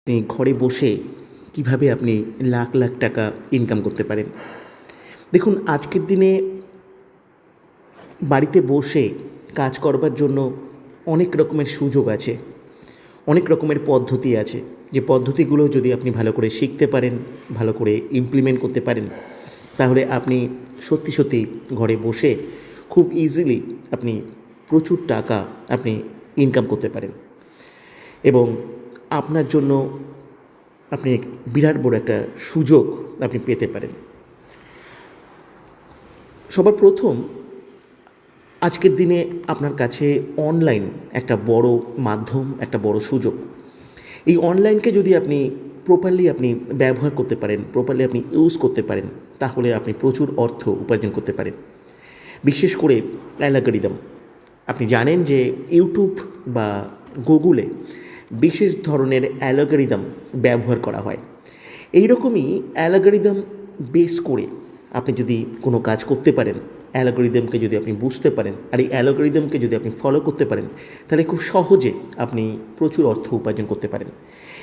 আপনি ঘরে বসে কীভাবে আপনি লাখ লাখ টাকা ইনকাম করতে পারেন? দেখুন, আজকের দিনে বাড়িতে বসে কাজ করবার জন্য অনেক রকমের সুযোগ আছে, অনেক রকমের পদ্ধতি আছে। যে পদ্ধতিগুলো যদি আপনি ভালো করে শিখতে পারেন, ভালো করে ইমপ্লিমেন্ট করতে পারেন, তাহলে আপনি সত্যি সত্যি ঘরে বসে খুব ইজিলি আপনি প্রচুর টাকা আপনি ইনকাম করতে পারেন। এবং আপনার জন্য আপনি বিরাট বড় একটা সুযোগ আপনি পেতে পারেন। সবার প্রথম আজকের দিনে আপনার কাছে অনলাইন একটা বড় মাধ্যম, একটা বড় সুযোগ। এই অনলাইনকে যদি আপনি প্রপারলি আপনি ব্যবহার করতে পারেন প্রপারলি আপনি ইউজ করতে পারেন, তাহলে আপনি প্রচুর অর্থ উপার্জন করতে পারেন। বিশেষ করে অ্যালাগরিদম আপনি জানেন যে ইউটিউব বা গুগলে বিশেষ ধরনের অ্যালগরিদম ব্যবহার করা হয়। এই রকমই অ্যালগরিদম বেস করে আপনি যদি কোনো কাজ করতে পারেন, অ্যালগরিদমকে যদি আপনি বুঝতে পারেন, আর এই অ্যালগরিদমকে যদি আপনি ফলো করতে পারেন, তাহলে খুব সহজে আপনি প্রচুর অর্থ উপার্জন করতে পারেন।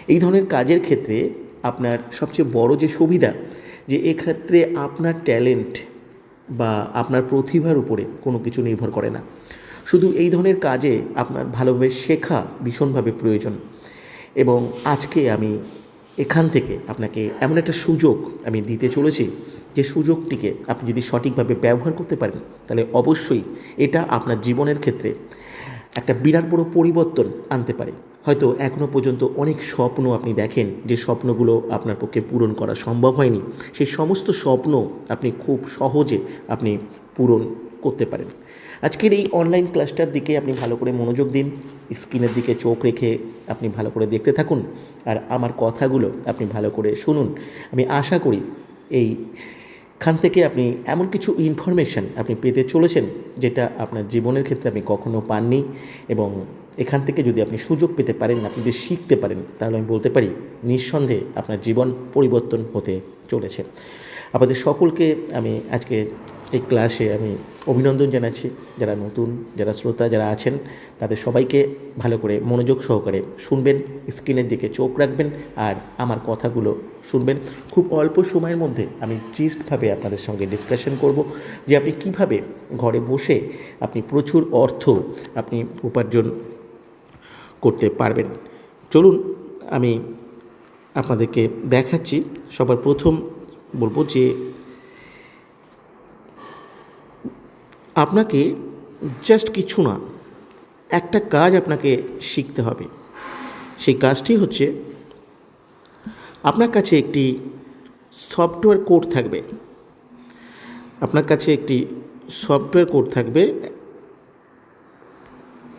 এই ধরনের কাজের ক্ষেত্রে আপনার সবচেয়ে বড় যে সুবিধা, যে এক্ষেত্রে আপনার ট্যালেন্ট বা আপনার প্রতিভার উপরে কোনো কিছু নির্ভর করে না। শুধু এই ধরনের কাজে আপনার ভালোভাবে শেখা ভীষণভাবে প্রয়োজন। এবং আজকে আমি এখান থেকে আপনাকে এমন একটা সুযোগ আমি দিতে চলেছি যে সুযোগটিকে আপনি যদি সঠিকভাবে ব্যবহার করতে পারেন, তাহলে অবশ্যই এটা আপনার জীবনের ক্ষেত্রে একটা বিরাট বড় পরিবর্তন আনতে পারে। হয়তো এখনও পর্যন্ত অনেক স্বপ্ন আপনি দেখেন যে স্বপ্নগুলো আপনার পক্ষে পূরণ করা সম্ভব হয়নি। সেই সমস্ত স্বপ্ন আপনি খুব সহজে আপনি পূরণ করতে পারেন। আজকের এই অনলাইন ক্লাসটার দিকে আপনি ভালো করে মনোযোগ দিন স্ক্রিনের দিকে চোখ রেখে আপনি ভালো করে দেখতে থাকুন, আর আমার কথাগুলো আপনি ভালো করে শুনুন। আমি আশা করি এই খান থেকে আপনি এমন কিছু ইনফরমেশান আপনি পেতে চলেছেন যেটা আপনার জীবনের ক্ষেত্রে আপনি কখনো পাননি এবং এখান থেকে যদি আপনি সুযোগ পেতে পারেন, আপনি যদি শিখতে পারেন, তাহলে আমি বলতে পারি নিঃসন্দেহে আপনার জীবন পরিবর্তন হতে চলেছে। আপনাদের সকলকে আমি আজকে এই ক্লাসে আমি অভিনন্দন জানাচ্ছি যারা নতুন, যারা শ্রোতা, যারা আছেন, তাদের সবাইকে ভালো করে মনোযোগ সহকারে শুনবেন স্ক্রিনের দিকে চোখ রাখবেন আর আমার কথাগুলো শুনবেন। খুব অল্প সময়ের মধ্যে আমি জিস্টভাবে আপনাদের সঙ্গে ডিসকাশন করব যে আপনি কীভাবে ঘরে বসে আপনি প্রচুর অর্থ আপনি উপার্জন করতে পারবেন। চলুন, আমি আপনাদেরকে দেখাচ্ছি। সবার প্রথম বলব যে আপনাকে জাস্ট কিছু না, একটা কাজ আপনাকে শিখতে হবে। সেই কাজটি হচ্ছে, আপনার কাছে একটি সফটওয়্যার কোড থাকবে। আপনার কাছে একটি সফটওয়্যার কোড থাকবে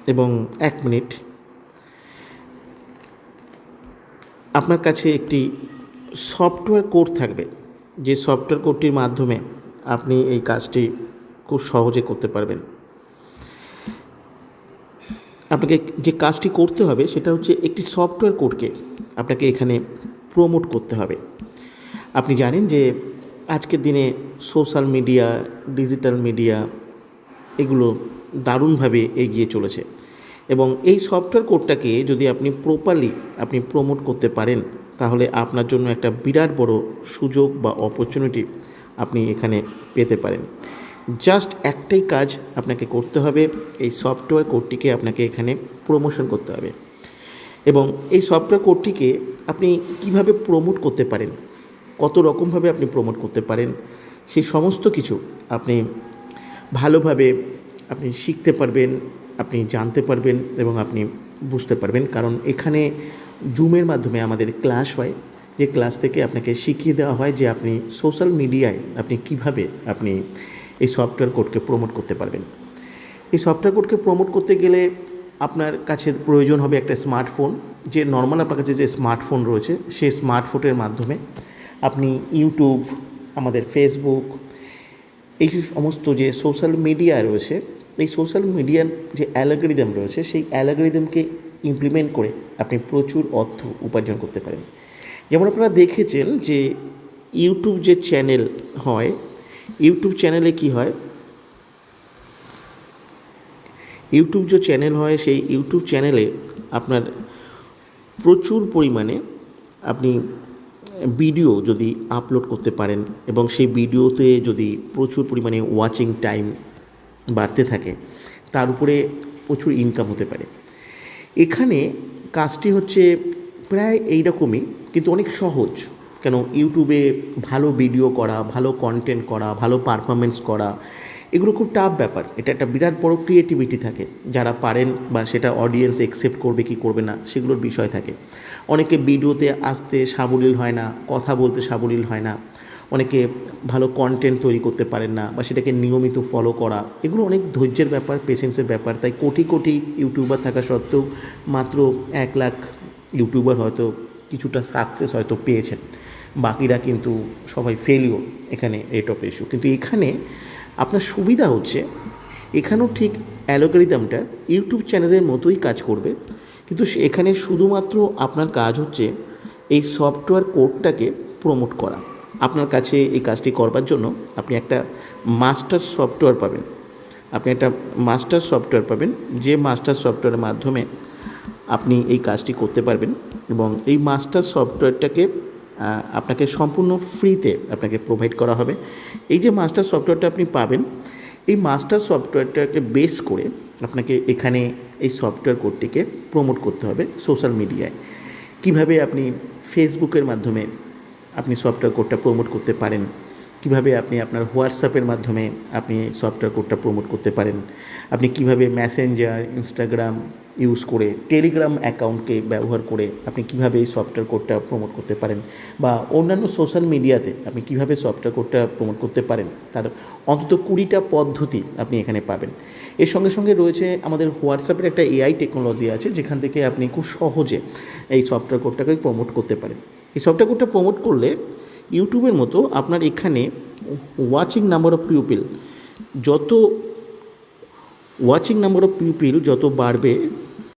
এবং এক মিনিট। আপনার কাছে একটি সফটওয়্যার কোড থাকবে। যে সফটওয়্যার কোডটির মাধ্যমে আপনি এই কাজটি খুব সহজে করতে পারবেন। আপনাকে যে কাজটি করতে হবে সেটা হচ্ছে একটি সফটওয়্যার কোডকে আপনাকে এখানে প্রমোট করতে হবে। আপনি জানেন যে আজকের দিনে সোশ্যাল মিডিয়া, ডিজিটাল মিডিয়া এগুলো দারুণভাবে এগিয়ে চলেছে এবং এই সফটওয়্যার কোডটাকে যদি আপনি প্রপারলি আপনি প্রমোট করতে পারেন, তাহলে আপনার জন্য একটা বিরাট বড় সুযোগ বা অপরচুনিটি আপনি এখানে পেতে পারেন। জাস্ট একটাই কাজ আপনাকে করতে হবে, এই সফটওয়্যার কোডটিকে আপনাকে এখানে প্রমোশন করতে হবে। এবং এই সফটওয়্যার কোডটিকে আপনি কীভাবে প্রমোট করতে পারেন, কত রকমভাবে আপনি প্রমোট করতে পারেন সেই সমস্ত কিছু আপনি ভালোভাবে আপনি শিখতে পারবেন, আপনি জানতে পারবেন এবং আপনি বুঝতে পারবেন। কারণ এখানে জুমের মাধ্যমে আমাদের ক্লাস হয়, যে ক্লাস থেকে আপনাকে শিখিয়ে দেওয়া হয় যে আপনি সোশ্যাল মিডিয়ায় আপনি কীভাবে আপনি এই সফটওয়্যার কোডকে প্রমোট করতে পারবেন। এই সফটওয়্যার কোডকে প্রমোট করতে গেলে আপনার কাছে প্রয়োজন হবে একটা স্মার্টফোন যে নর্মাল আপনার কাছে যে স্মার্টফোন রয়েছে, সেই স্মার্টফোনের মাধ্যমে আপনি ইউটিউব আমাদের ফেসবুক এই সমস্ত যে সোশ্যাল মিডিয়া রয়েছে, এই সোশ্যাল মিডিয়ার যে অ্যালগরিদম রয়েছে, সেই অ্যালগরিদমকে ইমপ্লিমেন্ট করে আপনি প্রচুর অর্থ উপার্জন করতে পারেন। যেমন আপনারা দেখেছেন যে ইউটিউব যে চ্যানেল হয় ইউটিউব চ্যানেলে কি হয়? ইউটিউব যে চ্যানেল হয়, সেই ইউটিউব চ্যানেলে আপনার প্রচুর পরিমাণে আপনি ভিডিও যদি আপলোড করতে পারেন এবং সেই ভিডিওতে যদি প্রচুর পরিমাণে ওয়াচিং টাইম বাড়তে থাকে, তার উপরে প্রচুর ইনকাম হতে পারে। এখানে কাজটি হচ্ছে প্রায় এইরকমই, কিন্তু অনেক সহজ। কেন ইউটিউবে ভালো ভিডিও করা, ভালো কন্টেন্ট করা, ভালো পারফরমেন্স করা, এগুলো খুব টাফ ব্যাপার। এটা একটা বিরাট বড় ক্রিয়েটিভিটি থাকে। যারা পারেন বা সেটা অডিয়েন্স একসেপ্ট করবে কি করবে না, সেগুলোর বিষয় থাকে। অনেকে ভিডিওতে আসতে সাবলীল হয় না, কথা বলতে সাবলীল হয় না, অনেকে ভালো কন্টেন্ট তৈরি করতে পারেন না বা সেটাকে নিয়মিত ফলো করা, এগুলো অনেক ধৈর্যের ব্যাপার পেশেন্সের ব্যাপার। তাই কোটি কোটি ইউটিউবার থাকা সত্ত্বেও মাত্র এক লাখ ইউটিউবার হয়তো কিছুটা সাকসেস হয়তো পেয়েছেন। বাকিরা কিন্তু সবাই ফেলিও এখানে রেট অফ ইস্যু কিন্তু এখানে আপনার সুবিধা হচ্ছে, এখানেও ঠিক অ্যালোগারিদমটা ইউটিউব চ্যানেলের মতোই কাজ করবে, কিন্তু এখানে শুধুমাত্র আপনার কাজ হচ্ছে এই সফটওয়্যার কোডটাকে প্রমোট করা। আপনার কাছে এই কাজটি করবার জন্য আপনি একটা মাস্টার সফটওয়্যার পাবেন। আপনি একটা মাস্টার সফটওয়্যার পাবেন, যে মাস্টার সফটওয়্যারের মাধ্যমে আপনি এই কাজটি করতে পারবেন এবং এই মাস্টার সফটওয়্যারটাকে আপনাকে সম্পূর্ণ ফ্রিতে আপনাকে প্রোভাইড করা হবে। এই যে মাস্টার সফটওয়্যারটা আপনি পাবেন, এই মাস্টার সফটওয়্যারটাকে বেস করে আপনাকে এখানে এই সফটওয়্যার কোডটিকে প্রমোট করতে হবে সোশ্যাল মিডিয়ায় কীভাবে আপনি ফেসবুকের মাধ্যমে আপনি সফটওয়্যার কোডটা প্রমোট করতে পারেন কীভাবে আপনি আপনার হোয়াটসঅ্যাপের মাধ্যমে আপনি সফটওয়্যার কোডটা প্রমোট করতে পারেন? আপনি কীভাবে মেসেঞ্জার ইনস্টাগ্রাম ইউজ করে টেলিগ্রাম অ্যাকাউন্টকে ব্যবহার করে আপনি কীভাবে এই সফটওয়্যার কোডটা প্রমোট করতে পারেন? বা অন্যান্য সোশ্যাল মিডিয়াতে আপনি কীভাবে সফটওয়্যার কোডটা প্রমোট করতে পারেন? তার অন্তত কুড়িটা পদ্ধতি আপনি এখানে পাবেন। এর সঙ্গে সঙ্গে রয়েছে আমাদের হোয়াটসঅ্যাপের একটা এআই টেকনোলজি আছে, যেখান থেকে আপনি খুব সহজে এই সফটওয়্যার কোডটাকে প্রমোট করতে পারেন। এই সফটওয়্যার কোডটা প্রমোট করলে ইউটিউবের মতো আপনার এখানে ওয়াচিং নাম্বার অফ পিউপিল যত ওয়াচিং নাম্বার অফ পিউপিল যত বাড়বে